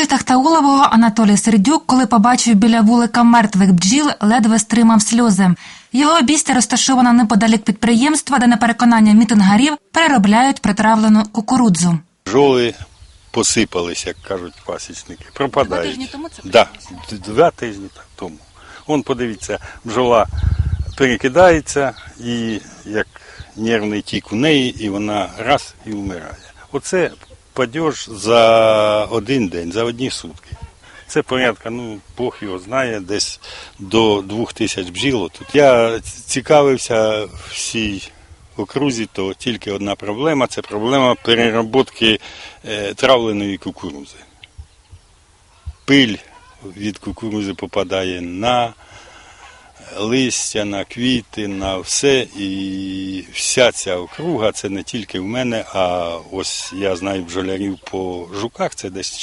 Житель Тахтаулового Анатолій Сердюк, коли побачив біля вулика мертвих бджіл, ледве стримав сльози. Його обійстя розташовано неподалік підприємства, де на переконання мітингарів переробляють притравлену кукурудзу. Жоли посипались, як кажуть пасічники. Пропадають. Два тижні тому це да, Два тижні тому. Он, подивіться, бджола перекидається і як нервний тік у неї, і вона раз і вмирає. Оце падеж за один день, за одні сутки. Це порядка, ну, Бог його знає, десь до двох тисяч бджіл. Тут я цікавився всій окрузі, то тільки одна проблема це проблема переробки е, травленої кукурузи. Пиль від кукурузи попадає на листя, на квіти, на все. І вся ця округа, це не тільки в мене, а ось я знаю бджолярів по жуках, це десь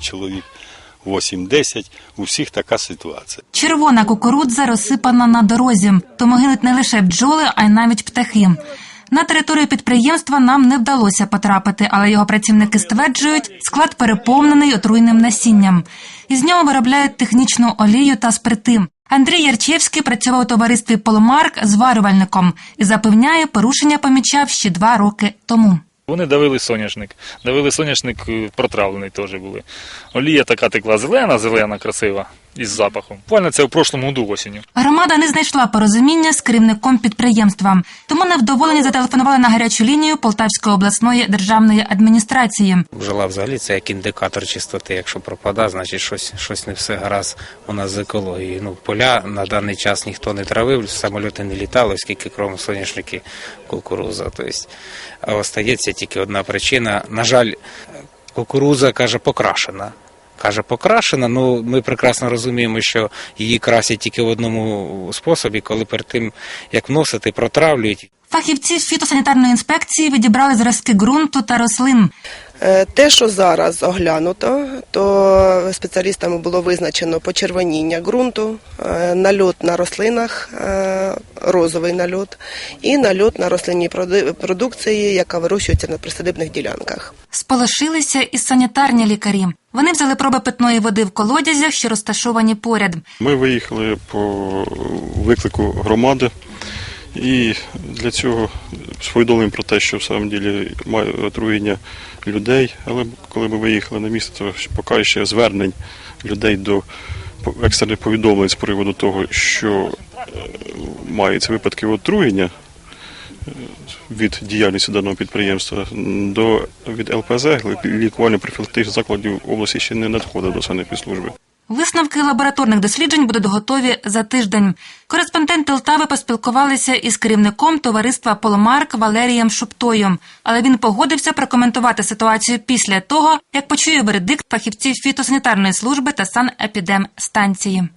чоловік 8-10, у всіх така ситуація. Червона кукурудза розсипана на дорозі, тому гинуть не лише бджоли, а й навіть птахи. На територію підприємства нам не вдалося потрапити, але його працівники стверджують, склад переповнений отруйним насінням. Із нього виробляють технічну олію та спирти. Андрій Ярчевський працював у товаристві Поломарк зварювальником і запевняє, порушення помічав ще два роки тому. Вони давили соняшник. Давили соняшник е, протравлений теж були. Олія така текла зелена, зелена, красива, із запахом. Буквально це в прошлому году осінню. Громада не знайшла порозуміння з керівником підприємства, тому невдоволені зателефонували на гарячу лінію Полтавської обласної державної адміністрації. Бджола взагалі це як індикатор чистоти. Якщо пропада, значить щось, щось не все гаразд у нас з екологією. Ну, поля на даний час ніхто не травив, самольоти не літали, оскільки крім соняшники кукуруза. Тобто, остається тільки одна причина. На жаль, кукуруза каже покрашена. Каже, покрашена, ну ми прекрасно розуміємо, що її красять тільки в одному способі, коли перед тим як вносити, протравлюють. Фахівці фітосанітарної інспекції відібрали зразки ґрунту та рослин. Е, Те, що зараз оглянуто, то спеціалістами було визначено почервоніння ґрунту, е, нальот на рослинах, е, розовий нальот, і нальот на рослинній продукції, яка вирощується на присадибних ділянках. Сполошилися і санітарні лікарі. Вони взяли проби питної води в колодязях, що розташовані поряд. Ми виїхали по виклику громади, і для цього повідомлюємо про те, що в самом ділі має отруєння людей. Але коли ми виїхали на місце, то поки ще звернень людей до екстрених повідомлень з приводу того, що е, маються випадки отруєння е, від діяльності даного підприємства до від ЛПЗ лікувально-профілактичних закладів області ще не надходить до санепідслужби. Висновки лабораторних досліджень будуть готові за тиждень. Кореспонденти Лтави поспілкувалися із керівником товариства Поломарк Валерієм Шуптою, але він погодився прокоментувати ситуацію після того, як почує вердикт фахівців фітосанітарної служби та санепідемстанції.